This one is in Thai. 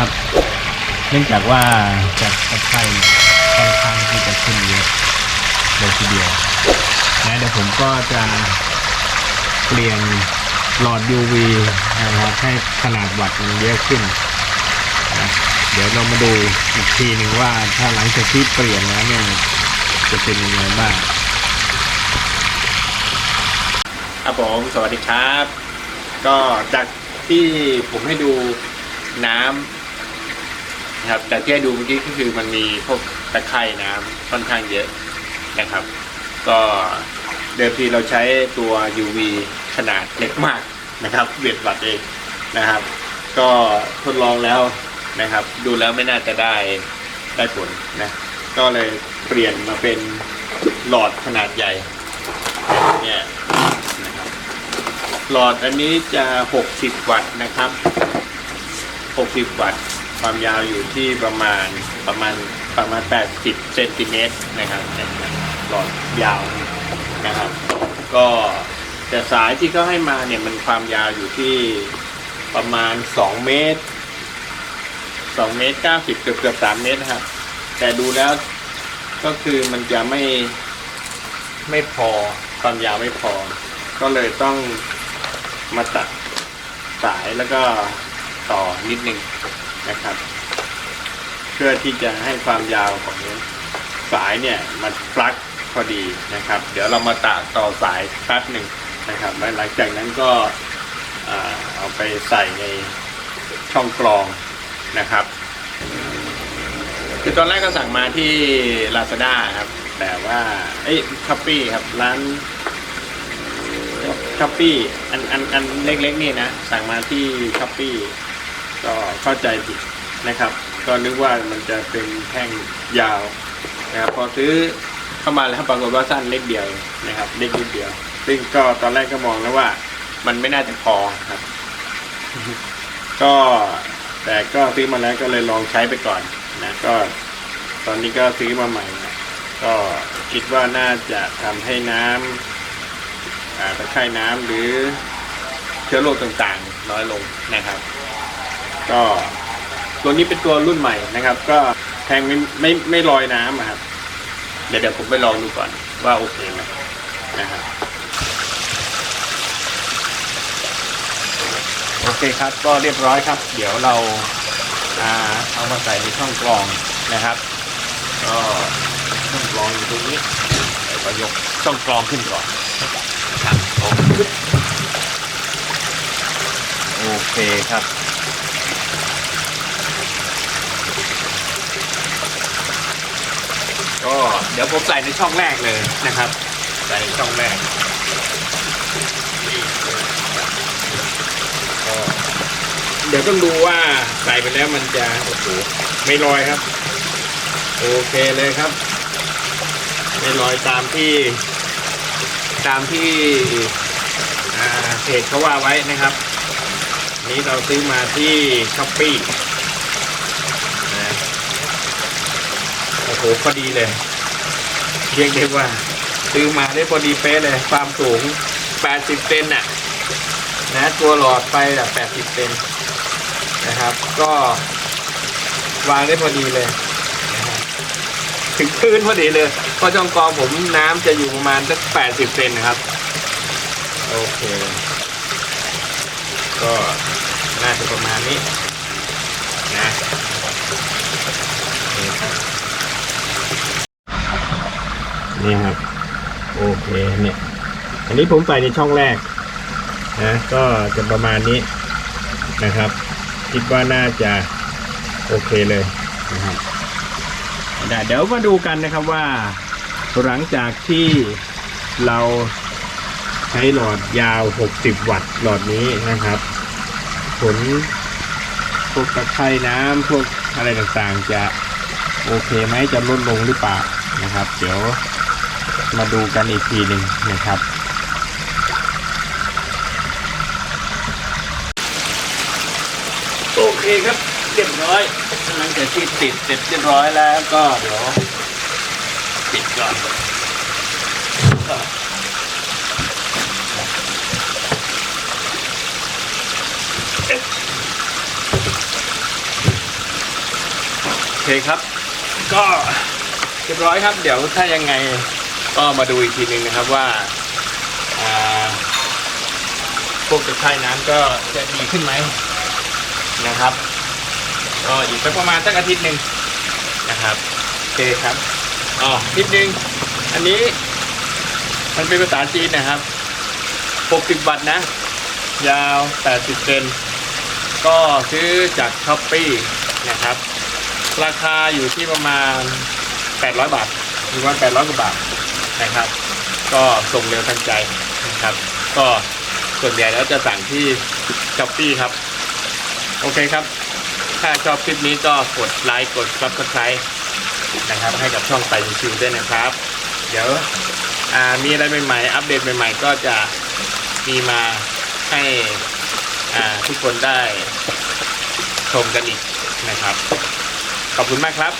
นะครับ เนื่องจากว่าจากตะไคร่ค่อนข้างที่จะขึ้นเยอะเลยทีเดียวนะเดี๋ยวผมก็จะเปลี่ยนหลอด UV นะครับให้ขนาดวัตต์มันเยอะขึ้นนะเดี๋ยวเรามาดูอีกทีหนึ่งว่าถ้าหลังจากที่เปลี่ยนแล้วเนี่ยจะเป็นยังไงบ้างครับผมสวัสดีครับ ก็จากที่ผมให้ดูน้ำ นะครับจากที่ดูเมื่อกี้ก็คือมันมีพวกตะไคร่น้ำค่อนข้างเยอะนะครับ ก็เดิมทีเราใช้ตัว UV ขนาดเล็กมากนะครับเบียดวัดเองนะครับ ก็ทดลองแล้วนะครับ ดูแล้วไม่น่าจะได้ได้ผลนะก็เลยเปลี่ยนมาเป็นหลอดขนาดใหญ่เนี่ยนะครับหลอดอันนี้จะ 60 วัตต์นะครับ 60 วัตต์ ความยาวอยู่ที่ประมาณประมาณประมาณ 80เซนติเมตรนะครับหลอดยาวนะครับ ก็แต่สายที่เขาให้มาเนี่ยมันความยาวอยู่ที่ประมาณ 2 เมตร 2 เมตร 90 เกือบเกือบ3เมตรครับ แต่ดูแล้วก็คือมันจะไม่ไม่พอความยาวไม่พอ ก็เลยต้องมาตัดสายแล้วก็ต่อนิดนึง นะครับ เพื่อที่จะให้ความยาวของสายเนี่ยมันปลั๊กพอดีนะครับ เดี๋ยวเรามาตัดต่อสายแป๊บหนึ่งนะครับแล้วหลังจากนั้นก็เอาไปใส่ในช่องกรองนะครับ คือตอนแรกก็สั่งมาที่ Lazada ครับ แต่ว่าเอ้ยคัปปี้ครับร้านช้อปปี้อันอันอันเล็กๆนี่นะ สั่งมาที่ช้อปปี้ ก็เข้าใจผิดนะครับ ก็นึกว่ามันจะเป็นแท่งยาวนะครับพอซื้อเข้ามาแล้วปรากฏว่าสั้นเล็กเดียวนะครับเล็กนิดเดียว ซึ่งก็ตอนแรกก็มองแล้วว่า มันไม่น่าจะพอครับ ก็แต่ก็ซื้อมาแล้วก็เลยลองใช้ไปก่อนนะก็ ตอนนี้ก็ซื้อมาใหม่นะก็คิดว่าน่าจะทำให้น้ำอ่าตะไคร่น้ำหรือเชื้อโรคต่างๆ น้อยลงนะครับ ก็ตัวนี้เป็นตัวรุ่นใหม่นะครับ ก็แทงไม่ไม่ไม่ลอยน้ำอะครับ เดี๋ยวเดี๋ยวผมไปลองดูก่อนว่าโอเคไหมนะครับโอเคครับก็เรียบร้อยครับ เดี๋ยวเราอาเอามาใส่ในช่องกรองนะครับ ก็ช่องกรองอยู่ตรงนี้เดี๋ยวก็ยกช่องกรองขึ้นก่อนครับโอเคครับ ก็เดี๋ยวผมใส่ในช่องแรกเลยนะครับ ใส่ในช่องแรกก็เดี๋ยวต้องดูว่าใส่ไปแล้วมันจะโอ้โหไม่ลอยครับ โอเคเลยครับ ไม่ลอยตามที่ ตามที่เพจเขาว่าไว้นะครับ นี้เราซื้อมาที่ช้อปปี้นะ โอ้โหพอดีเลยเรียกได้ว่า ซื้อมาได้พอดีเป๊ะเลยความสูง 80เซนน่ะ นะ ตัวหลอดไฟแบบ80เซนนะครับ ก็วางได้พอดีเลย ถึงพื้นพอดีเลยเพราะช่องกองผมน้ำจะอยู่ประมาณสัก80เซนนะครับ โอเค ก็น่าจะประมาณนี้นะ นี่ครับ โอเคเนี่ย อันนี้ผมใส่ในช่องแรกนะก็จะประมาณนี้นะครับ คิดว่าน่าจะโอเคเลยนะครับเดี๋ยวมาดูกันนะครับว่า หลังจากที่เราใช้หลอดยาว 60 วัตต์หลอดนี้นะครับ ผลพวกตะไคร่น้ำพวกอะไรต่างๆ จะโอเคไหมจะลดลงหรือเปล่านะครับ เดี๋ยว มาดูกันอีกทีหนึ่งนะครับ โอเคครับเรียบร้อยหลังจากที่ติดเสร็จเรียบร้อยแล้วก็เดี๋ยวปิดก่อนก็เคครับ ก็เรียบร้อยครับ เดี๋ยวถ้ายังไง ก็มาดูอีกทีหนึ่งนะครับว่าพวกตะไคร่น้ำก็จะดีขึ้นไหมนะครับก็อีกสักประมาณสักอาทิตย์หนึ่งนะครับโอเคครับอ๋อนิดนึงอันนี้มันเป็นภาษาจีนนะครับ 60 บาทนะ ยาว 80 เซน ก็ซื้อจากช้อปปี้นะครับ ราคาอยู่ที่ประมาณ 800 บาทหรือว่า800กว่าบาท นะครับ ก็ส่งเร็วทันใจนะครับ ก็ส่วนใหญ่แล้วจะสั่งที่ช้อปปี้ครับ โอเคครับ ถ้าชอบคลิปนี้ก็กดไลค์กด subscribe นะครับ ให้กับช่องไปชิวด้วยนะครับ เดี๋ยวมีอะไรใหม่ๆ อัปเดตใหม่ ๆ ก็จะมีมาให้ทุกคนได้ชมกันอีกนะครับ ขอบคุณมากครับ